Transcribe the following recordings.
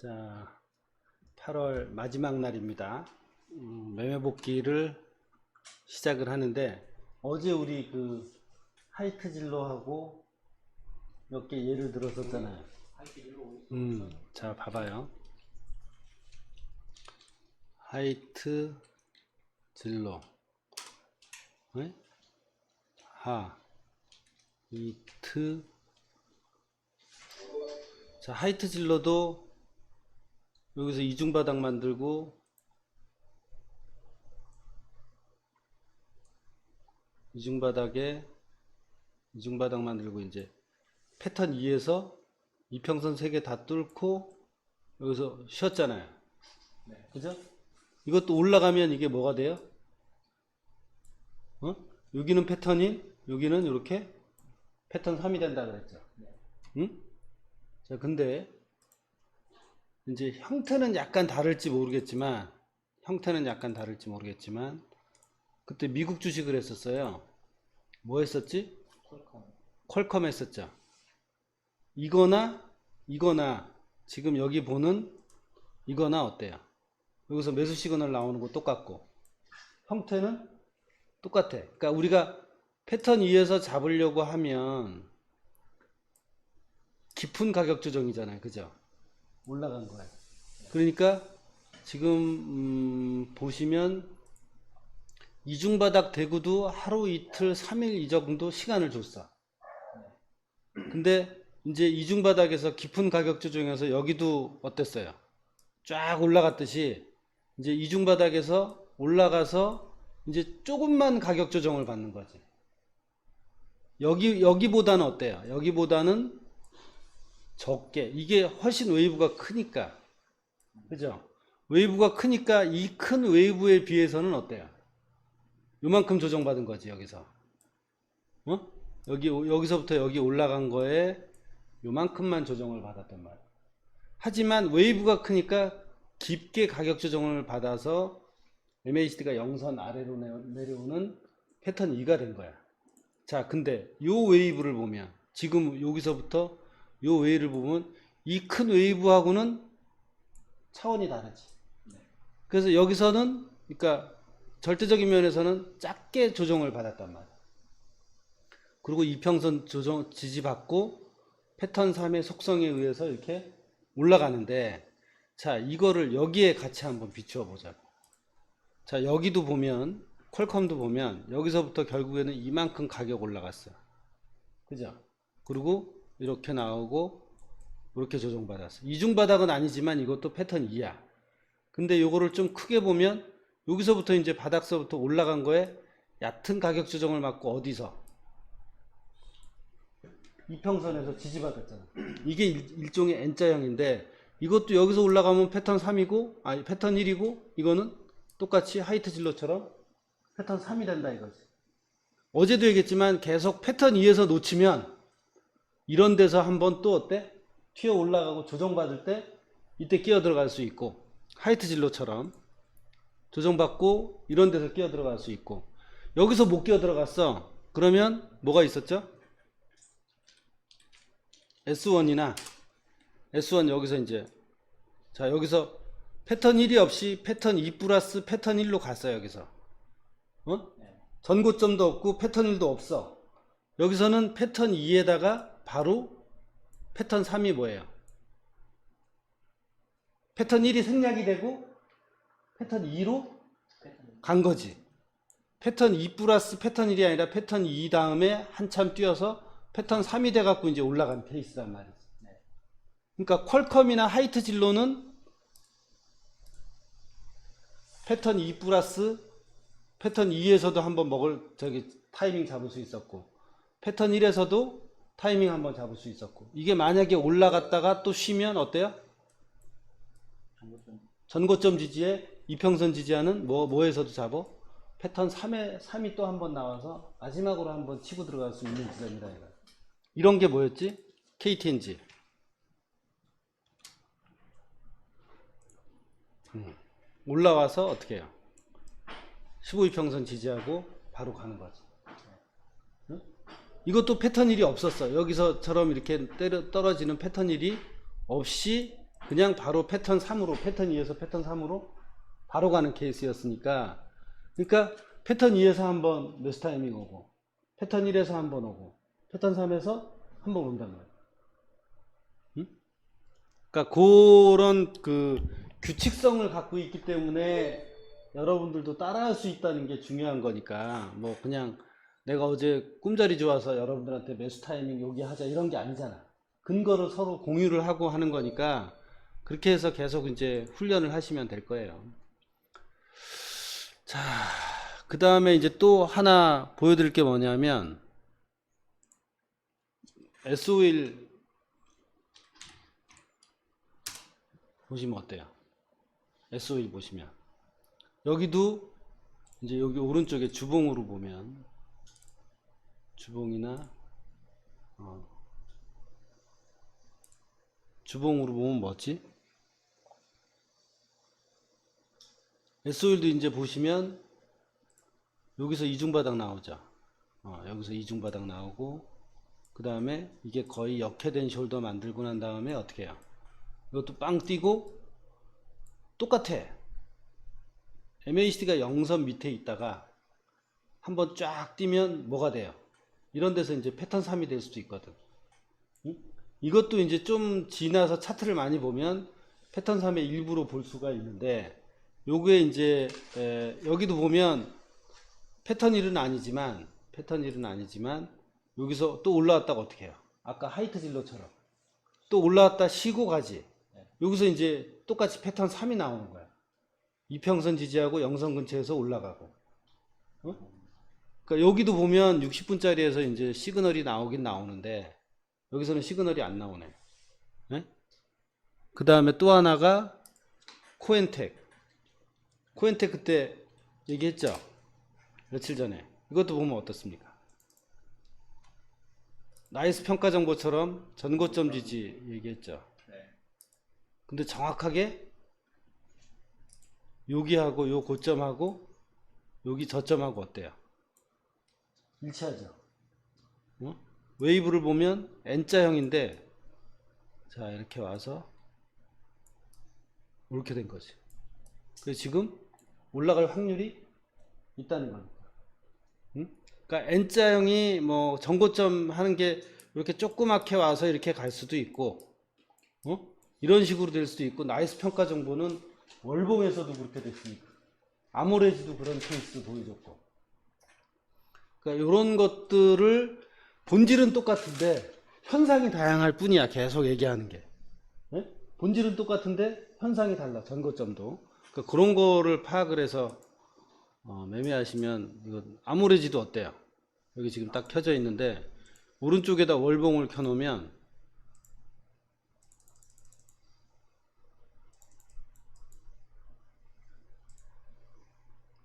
자, 8월 마지막 날입니다. 음, 매매 복귀를 시작을 하는데 어제 우리 그 하이트 진로하고 몇 개 예를 들었었잖아요. 음, 자 봐봐요. 하이트 진로, 네? 하, 이트, 자 하이트 진로도 여기서 이중바닥 만들고 이중바닥에 이중바닥 만들고 이제 패턴 2에서 이평선 3개 다 뚫고 여기서 쉬었잖아요. 그죠? 이것도 올라가면 이게 뭐가 돼요? 어? 여기는 패턴이 여기는 이렇게 패턴 3이 된다 그랬죠. 응? 자, 근데 이제 형태는 약간 다를지 모르겠지만 형태는 약간 다를지 모르겠지만 그때 미국 주식을 했었어요. 뭐 했었지? 퀄컴 했었죠. 이거나 이거나 지금 여기 보는 이거나 어때요? 여기서 매수 시그널 나오는 거 똑같고 형태는 똑같아. 그러니까 우리가 패턴 2에서 잡으려고 하면 깊은 가격 조정이잖아요. 그죠? 올라간 거예요. 그러니까 지금 음, 보시면 이중바닥 대구도 하루 이틀 3일 이 정도 시간을 줬어. 근데 이제 이중바닥에서 깊은 가격 조정에서 여기도 어땠어요? 쫙 올라갔듯이 이제 이중바닥에서 올라가서 이제 조금만 가격 조정을 받는 거지. 여기 여기보다는 어때요? 여기보다는 적게 이게 훨씬 웨이브가 크니까 그죠? 웨이브가 크니까 이 큰 웨이브에 비해서는 어때요? 요만큼 조정받은 거지 여기서 어? 여기 여기서부터 여기 올라간 거에 요만큼만 조정을 받았단 말이야. 하지만 웨이브가 크니까 깊게 가격 조정을 받아서 MACD가 영선 아래로 내- 내려오는 패턴 2가 된 거야. 자, 근데 요 웨이브를 보면 지금 여기서부터 요 웨이브를 보면 이 큰 웨이브하고는 차원이 다르지. 그래서 여기서는 그러니까 절대적인 면에서는 작게 조정을 받았단 말이야. 그리고 이평선 조정 지지받고 패턴 3의 속성에 의해서 이렇게 올라가는데 자 이거를 여기에 같이 한번 비추어 보자고 자 여기도 보면 퀄컴도 보면 여기서부터 결국에는 이만큼 가격 올라갔어 그죠 그리고 이렇게 나오고 이렇게 조정받았어 이중바닥은 아니지만 이것도 패턴 2야 근데 요거를 좀 크게 보면 여기서부터 이제 바닥서부터 올라간 거에 얕은 가격 조정을 맞고 어디서 이평선에서 지지받았잖아. 이게 일- 일종의 N자형인데 이것도 여기서 올라가면 패턴 3이고 아니 패턴 1이고 이거는 똑같이 하이트 진로처럼 패턴 3이 된다 이거지. 어제도 얘기했지만 계속 패턴 2에서 놓치면 이런 데서 한번 또 어때? 튀어 올라가고 조정받을 때 이때 끼어 들어갈 수 있고 하이트 진로처럼 조정받고 이런 데서 끼어 들어갈 수 있고 여기서 못 끼어 들어갔어. 그러면 뭐가 있었죠? S1이나 S1 여기서 이제 자 여기서 패턴 1이 없이 패턴 2 플러스 패턴 1로 갔어요 여기서 어? 전고점도 없고 패턴 1도 없어 여기서는 패턴 2에다가 바로 패턴 3이 뭐예요? 패턴 1이 생략이 되고 패턴 2로 간 거지. 패턴 2 플러스 패턴 1이 아니라 패턴 2 다음에 한참 뛰어서 패턴 3이 돼갖고 이제 올라간 페이스란 말이지. 그러니까 퀄컴이나 하이트 진로는 패턴 2 플러스 패턴 2에서도 한번 먹을 저기 타이밍 잡을 수 있었고 패턴 1에서도 타이밍 한번 잡을 수 있었고 이게 만약에 올라갔다가 또 쉬면 어때요? 전고점 지지에 이평선 지지하는 뭐 뭐에서도 잡어 패턴 3에 3이 또 한 번 나와서 마지막으로 한 번 치고 들어갈 수 있는 지점이다. 이런 게 뭐였지? KTNG. 음. 올라와서 어떻게 해요? 15이평선 지지하고 바로 가는 거지. 응? 이것도 패턴 일이 없었어. 여기서처럼 이렇게 때려, 떨어지는 패턴 일이 없이 그냥 바로 패턴 3으로 패턴 2에서 패턴 3으로 바로 가는 케이스였으니까 그러니까 패턴 2에서 한번 매수 타이밍 오고 패턴 1에서 한번 오고 패턴 3에서 한번 온단 말이야. 응? 그러니까 그런 그 규칙성을 갖고 있기 때문에 여러분들도 따라할 수 있다는 게 중요한 거니까 뭐 그냥 내가 어제 꿈자리 좋아서 여러분들한테 매수 타이밍 여기 하자 이런 게 아니잖아. 근거를 서로 공유를 하고 하는 거니까 그렇게 해서 계속 이제 훈련을 하시면 될 거예요. 자, 그 다음에 이제 또 하나 보여드릴 게 뭐냐면 S51 보시면 어때요? S51 보시면 여기도 이제 여기 오른쪽에 주봉으로 보면 주봉이나 어, 주봉으로 보면 뭐지? S51도 이제 보시면 여기서 이중바닥 나오죠. 어, 여기서 이중바닥 나오고 그 다음에 이게 거의 역회된 숄더 만들고 난 다음에 어떻게 해요? 이것도 빵 뛰고 똑같아. MACD가 0선 밑에 있다가 한번 쫙 뛰면 뭐가 돼요? 이런 데서 이제 패턴 3이 될 수도 있거든. 응? 이것도 이제 좀 지나서 차트를 많이 보면 패턴 3의 일부로 볼 수가 있는데 요게 이제 에, 여기도 보면 패턴 1은 아니지만 패턴 1은 아니지만 여기서 또 올라왔다가 어떻게 해요? 아까 하이트 진로처럼 또 올라왔다 쉬고 가지. 여기서 이제 똑같이 패턴 3이 나오는 거야. 이평선 지지하고 영선 근처에서 올라가고. 어? 그러니까 여기도 보면 60분짜리에서 이제 시그널이 나오긴 나오는데 여기서는 시그널이 안 나오네. 그 다음에 또 하나가 코엔텍. 코엔텍 그때 얘기했죠? 며칠 전에. 이것도 보면 어떻습니까? 나이스 평가 정보처럼 전고점 지지 얘기했죠. 근데 정확하게 여기하고 요 고점하고 여기 저점하고 어때요? 일치하죠. 어? 웨이브를 보면 N자형인데 자 이렇게 와서 이렇게 된 거지. 그래서 지금 올라갈 확률이 있다는 겁니다. 응? 그러니까 N자형이 뭐 전고점 하는 게 이렇게 조그맣게 와서 이렇게 갈 수도 있고, 어? 이런 식으로 될 수도 있고, 나이스 평가 정보는 월봉에서도 그렇게 됐으니까. 아모레지도 그런 케이스 보여줬고. 그러니까 이런 것들을 본질은 똑같은데 현상이 다양할 뿐이야. 계속 얘기하는 게. 예? 본질은 똑같은데 현상이 달라. 전고점도. 그러니까 그런 거를 파악을 해서 어, 매매하시면 이거 아모레지도 어때요? 여기 지금 딱 켜져 있는데 오른쪽에다 월봉을 켜놓으면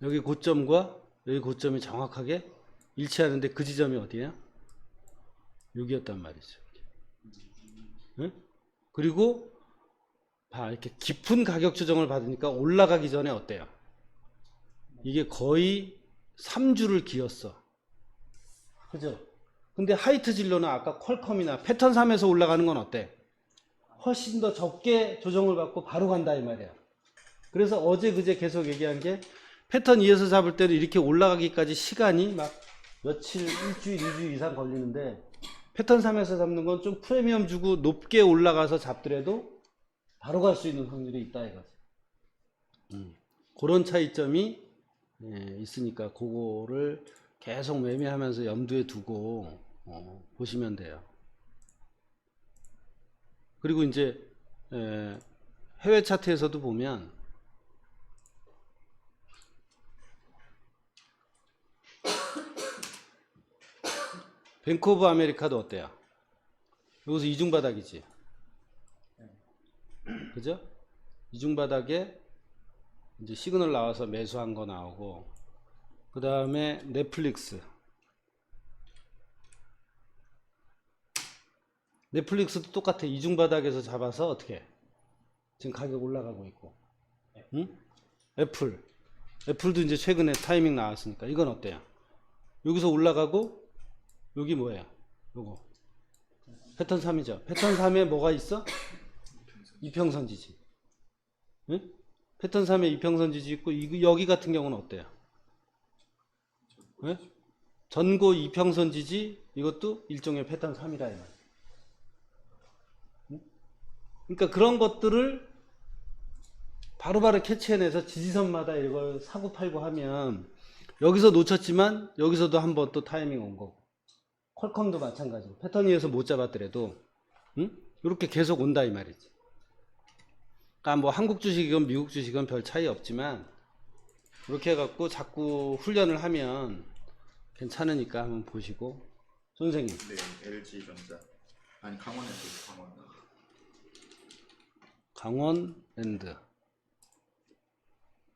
여기 고점과 여기 고점이 정확하게 일치하는데 그 지점이 어디야? 여기였단 말이죠. 응? 그리고 봐 이렇게 깊은 가격 조정을 받으니까 올라가기 전에 어때요? 이게 거의 3주를 기었어. 그죠? 근데 하이트 진로는 아까 퀄컴이나 패턴 3에서 올라가는 건 어때? 훨씬 더 적게 조정을 받고 바로 간다 이 말이야. 그래서 어제 그제 계속 얘기한 게 패턴 2에서 잡을 때는 이렇게 올라가기까지 시간이 막 며칠, 일주일, 이주일 이상 걸리는데 패턴 3에서 잡는 건 좀 프리미엄 주고 높게 올라가서 잡더라도 바로 갈 수 있는 확률이 있다 이거지. 음, 그런 차이점이 예, 있으니까 그거를 계속 매매하면서 염두에 두고 어, 보시면 돼요. 그리고 이제 에, 해외 차트에서도 보면 뱅크 오브 아메리카도 어때요? 여기서 이중바닥이지. 그죠? 이중바닥에 이제 시그널 나와서 매수한 거 나오고 그 다음에 넷플릭스 넷플릭스도 똑같아 이중바닥에서 잡아서 어떻게 해? 지금 가격 올라가고 있고 응? 애플 애플도 이제 최근에 타이밍 나왔으니까 이건 어때요? 여기서 올라가고 여기 뭐예요? 요거 패턴 3이죠 패턴 3에 뭐가 있어? 이평선 지지. 응? 패턴 3에 이평선 지지 있고 이 여기 같은 경우는 어때요? 예? 전고 이평선 지지 이것도 일종의 패턴 3이라 이 말이야. 응? 그러니까 그런 것들을 바로 바로 캐치해내서 지지선마다 이걸 사고 팔고 하면 여기서 놓쳤지만 여기서도 한번 또 타이밍 온 거고 퀄컴도 마찬가지고 패턴 위에서 못 잡았더라도 응? 이렇게 계속 온다 이 말이지. 그러니까 뭐 한국 주식이건 미국 주식은 별 차이 없지만 이렇게 해갖고 자꾸 훈련을 하면 괜찮으니까 한번 보시고 선생님 네, LG전자. 아니 강원에서 강원. 강원랜드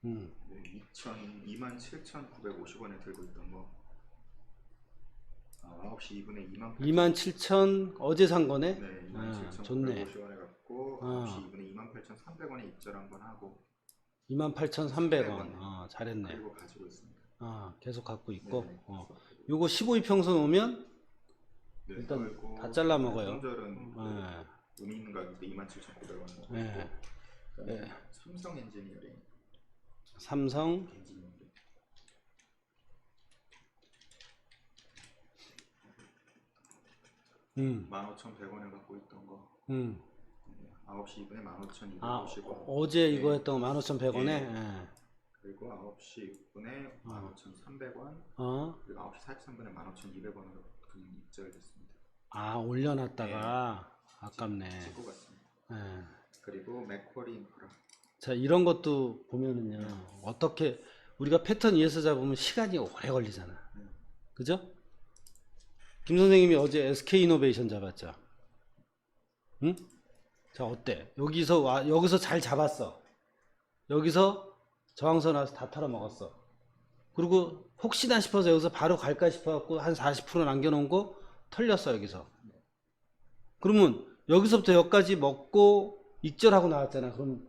음, 네, 2천 27,950원에 들고 있던 거. 아, 9시 2분에 2만 27,000 어제 산 거네 네, 아, 좋네 27,950원에 갖고 아. 9시 2분에 28,300원에 입절 한번 하고 28,300원 아, 잘했네 그리고 가지고 있습니다. 아, 계속 갖고 있고 네, 어. 요거 15이평선 오면 네, 일단 그리고 다 잘라 먹어요. 손절은 예, 의미 있는 가격도 27,900원. 예. 예. 삼성 엔지니어링. 삼성 엔지니어링. 음, 15,100원에 갖고 있던 거. 음. 네, 9시 2분에 15,250원. 아, 어제 이거 네. 했던 거 15,100원에 네. 예. 그리고 9시 6분에 15,300원. 아. 어? 그리고 9시 43분에 15,200원으로 그냥 입절됐습니다. 아, 올려놨다가 아깝네. 찍고 갔습니다. 예. 그리고 맥쿼리 인프라. 자, 이런 것도 보면은요, 어떻게, 우리가 패턴 위에서 잡으면 시간이 오래 걸리잖아. 음. 그죠? 김 선생님이 어제 SK 이노베이션 잡았죠? 응? 자, 어때? 여기서 와, 여기서 잘 잡았어. 여기서 저항선 와서 다 털어 먹었어. 그리고 혹시나 싶어서 여기서 바로 갈까 싶어갖고 한 40% 남겨놓은 거 털렸어, 여기서. 그러면 여기서부터 여기까지 먹고 익절하고 나왔잖아. 그럼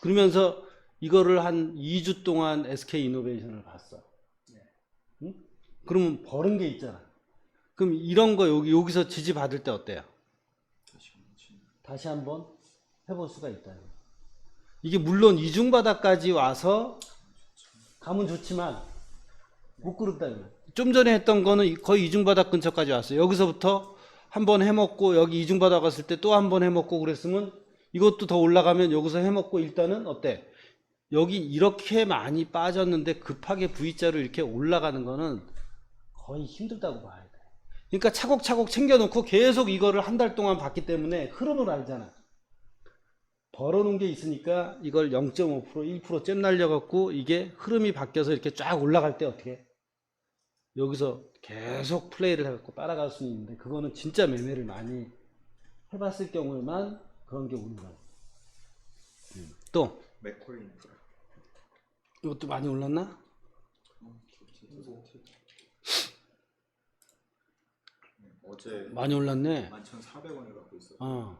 그러면서 이거를 한 2주 동안 SK 이노베이션을 봤어. 응? 그러면 버는 게 있잖아. 그럼 이런 거 여기 여기서 지지 받을 때 어때요? 다시 한번 해볼 수가 있다. 이게 물론 이중 바닥까지 와서 가면 좋지만 못. 이거야. 좀 전에 했던 거는 거의 이중 바닥 근처까지 왔어요. 여기서부터 한 번 해먹고 여기 이중 바닥 갔을 때 또 한 번 해먹고 그랬으면 이것도 더 올라가면 여기서 해먹고 일단은 어때? 여기 이렇게 많이 빠졌는데 급하게 V자로 이렇게 올라가는 거는 거의 힘들다고 돼. 그러니까 차곡차곡 챙겨놓고 계속 이거를 한 달 동안 봤기 때문에 흐름을 알잖아. 벌어놓은 게 있으니까 이걸 0.5% 1%잼 날려갖고 이게 흐름이 바뀌어서 이렇게 쫙 올라갈 때 어떻게 해? 여기서 계속 플레이를 해갖고 따라갈 수는 있는데 그거는 진짜 매매를 많이 해봤을 경우에만 그런 게 오는 거야. 음. 또 인프라. 이것도 많이 올랐나? 어, 좋지. 네, 어제 많이 올랐네. 11,400원에 갖고 있었고 어,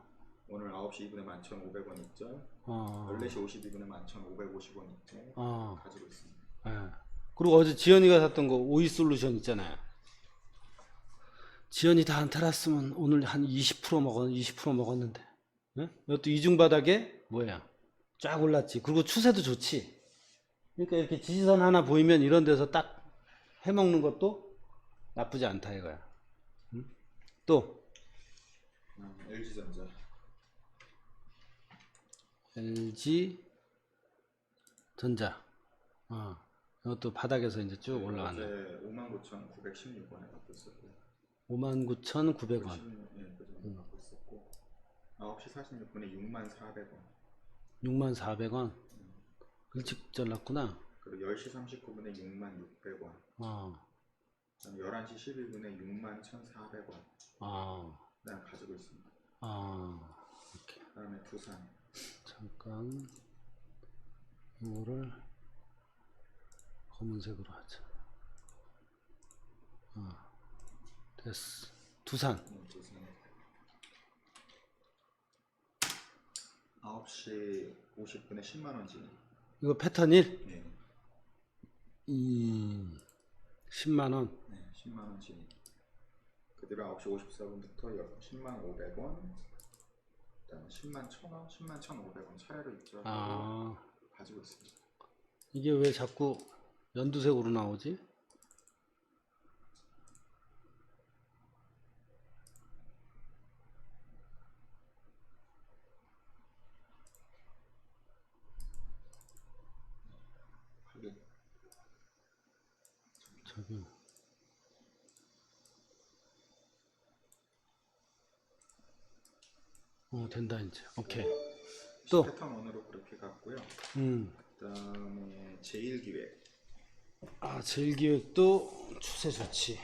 오늘 9시 2분에 11,500원 입절. 어, 14시 52분에 11,550원 입절. 어. 가지고 있습니다. 예. 그리고 어제 지연이가 샀던 거 오이 솔루션 있잖아요. 지연이 다안 탈았으면 오늘 한 20% 먹었 20% 먹었는데. 예? 이것도 이중 바닥에 뭐야? 쫙 올랐지. 그리고 추세도 좋지. 그러니까 이렇게 지지선 하나 보이면 이런 데서 딱 해먹는 것도 나쁘지 않다 이거야. 응? 또 음, LG전자. LG 전자. 어. 이것도 바닥에서 이제 쭉 올라가네. 어제 59,916원에 갖고 있었고. 59,900원. 90, 예, 그 정도 갖고 있었고. 9시 46분에 64,400원. 64,400원. 일찍 잘랐구나. 그리고 10시 39분에 66,600원. 어. 그다음에 11시 11분에 61,400원. 아. 그다음 가지고 있습니다. 아. 이렇게. 그다음에 두산. 잠깐. 이거를 검은색으로 하자. 어. 됐어. 두산. 음, 두산. 9시 50분에 10만 원 진입. 이거 패턴 1? 네. 음. 10만 원. 네, 10만 원 진입. 그대로 9시 54분부터 10만 500원. 일단 10만 1,000원, 10만 1,500원 차례로 있죠. 아 가지고 있습니다. 이게 왜 자꾸 연두색으로 나오지? 확인. 저기 어 된다 이제 오케이 또? 패턴 원으로 그렇게 갔고요. 음. 그다음에 제일 기획 아 제일 기획도 추세 좋지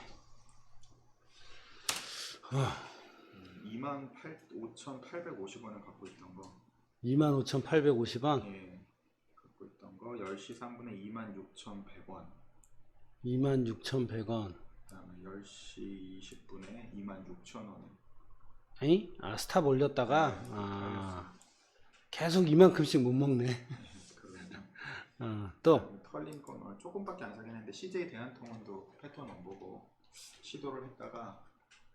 2만 5,850원을 갖고 있던 거. 25,850원 예. 갖고 있던 거 10시 3분에 26,100원. 26,100원 그다음에 10시 20분에 26,000원. 에이? 아 스탑 올렸다가 아 계속 이만큼씩 못 먹네 어, 또 털린 거는 조금밖에 안 사긴 했는데 CJ 대한통운도 패턴 원 보고 시도를 했다가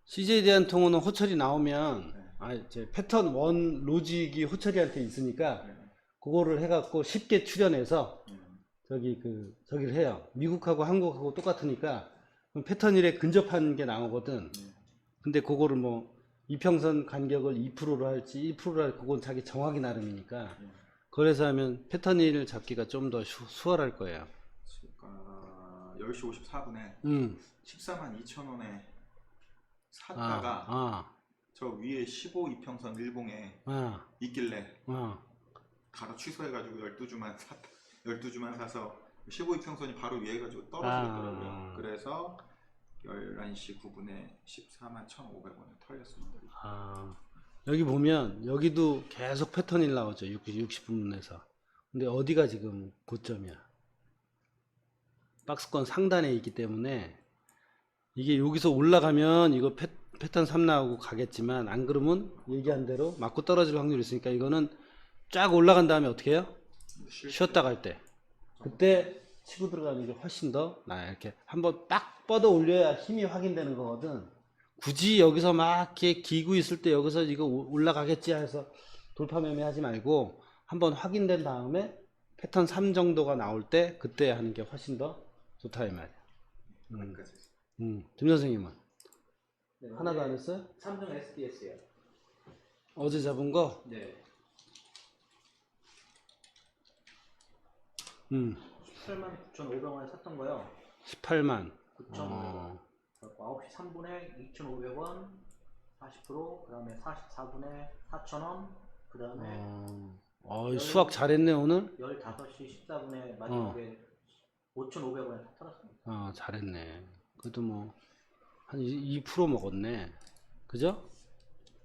CJ에 대한 통화는 호철이 나오면 네. 아 이제 패턴 원 로직이 호철이한테 있으니까 네. 그거를 해갖고 쉽게 출연해서 음, 저기 그 저기를 해요. 미국하고 한국하고 똑같으니까 패턴 1에 근접한 게 나오거든. 네. 근데 그거를 뭐 이평선 간격을 2%로 할지 1%로 할지 그건 자기 정하기 나름이니까 예. 그래서 하면 패턴 1을 잡기가 좀 더 수월할 거예요. 제가 10시 54분에 음. 14만 2천 원에 아, 샀다가 아, 저 위에 15 이평선 일봉에 아, 있길래 아. 바로 취소해가지고 12주만 샀 12주만 사서 15 이평선이 바로 위에 해가지고 떨어지더라고요. 아. 그래서 11시 9분에 14만 1,500원에 털렸습니다. 아, 여기 보면 여기도 계속 패턴 1 나오죠. 60, 60분에서. 근데 어디가 지금 고점이야? 박스권 상단에 있기 때문에 이게 여기서 올라가면 이거 패, 패턴 3 나오고 가겠지만 안 그러면 얘기한 대로 맞고 떨어질 확률이 있으니까 이거는 쫙 올라간 다음에 어떻게 해요? 쉴 쉬었다 갈 때. 그때 치고 들어가는 게 훨씬 더 나아요. 이렇게 한번 딱 뻗어 올려야 힘이 확인되는 거거든. 굳이 여기서 막 이렇게 기고 있을 때 여기서 이거 오- 올라가겠지 해서 돌파 매매 하지 말고 한번 확인된 다음에 패턴 3 정도가 나올 때 그때 하는 게 훨씬 더 좋다 이 말이야. 음. 음. 김 선생님은 네, 하나도 안 했어요? 삼성 SDS요. 어제 잡은 거? 네. 음, 18만 9,500원에 샀던 거요. 18만. 9,500원. 어, 9시 3분에 2,500원, 40%, 그 다음에 44분에 4,000원, 그 다음에 어, 어, 수학 잘했네 오늘. 15시 14분에 마지막에 5,500원에 다 털었습니다. 어, 잘했네. 그래도 뭐, 한 2% 먹었네. 그죠?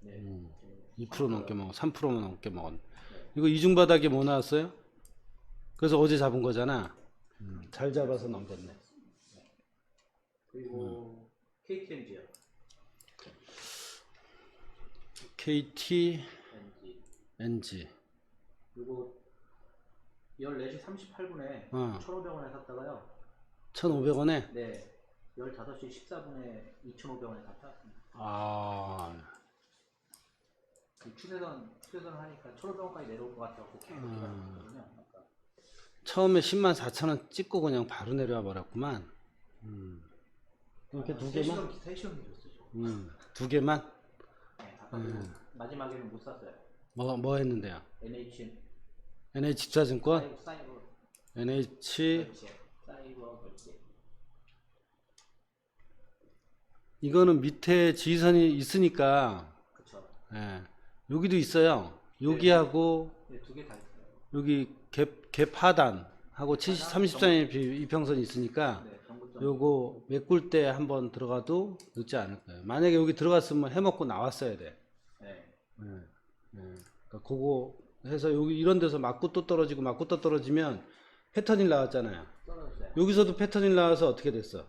네. 음, 네. 2% 넘게 먹어. 3%만 넘게 먹었네. 이거 이중 바닥에 뭐 나왔어요? 그래서 어제 잡은 거잖아. 음, 잘 잡아서 넘겼네. 그리고 KTMG요. KT, NG. NG. 그리고 14시 38분에 어. 1,500원에 샀다가요. 1,500원에? 네. 15시 14분에 2,500원에 다 탔습니다. 아, 그 추세선 추세선 하니까 1,500원까지 내려올 것 같아갖고 계속 음. 기다렸거든요. 처음에 10만 4천 원 찍고 그냥 바로 내려와 버렸구만. 음. 이렇게 두 개만? 3시간, 3시간 밀었어요. 음, 두 개만? 네, 음. 마지막에는 못 샀어요. 뭐, 뭐 했는데요? NH NH 집사증권? 사이버 사이버 NH, 결제 사이버 결제 이거는 밑에 지지선이 있으니까, 그쵸. 예, 여기도 있어요. 여기하고, 네, 두개 다 있어요. 여기 갭, 갭 하단하고 70, 33일 비- 이평선이 있으니까, 네. 요거 메꿀 때 한번 들어가도 늦지 않을 거예요. 만약에 여기 들어갔으면 해먹고 나왔어야 돼. 네. 예, 예. 그러니까 그거 해서 여기 이런 데서 맞고 또 떨어지고 맞고 또 떨어지면 패턴이 나왔잖아요. 떨어졌어요. 여기서도 패턴이 나와서 어떻게 됐어?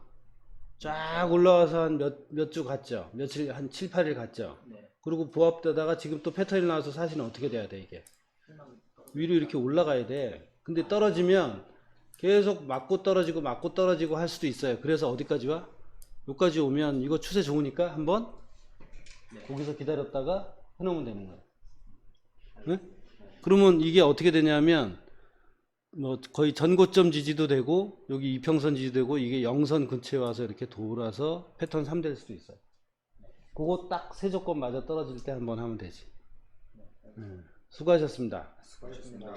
쫙 올라와서 한 몇, 몇 주 갔죠? 며칠, 한 7, 8일 갔죠? 네. 그리고 보합되다가 지금 또 패턴이 나와서 사실은 어떻게 돼야 돼, 이게? 위로 이렇게 올라가야 돼. 근데 떨어지면 계속 맞고 떨어지고 맞고 떨어지고 할 수도 있어요. 그래서 어디까지 와? 여기까지 오면 이거 추세 좋으니까 한번 네. 거기서 기다렸다가 해놓으면 되는 거예요. 네? 그러면 이게 어떻게 되냐면 뭐 거의 전고점 지지도 되고 여기 이평선 지지도 되고 이게 영선 근처에 와서 이렇게 돌아서 패턴 3 될 수도 있어요. 그거 딱 세 조건 맞아 떨어질 때 한번 하면 되지. 네. 수고하셨습니다. 수고하셨습니다.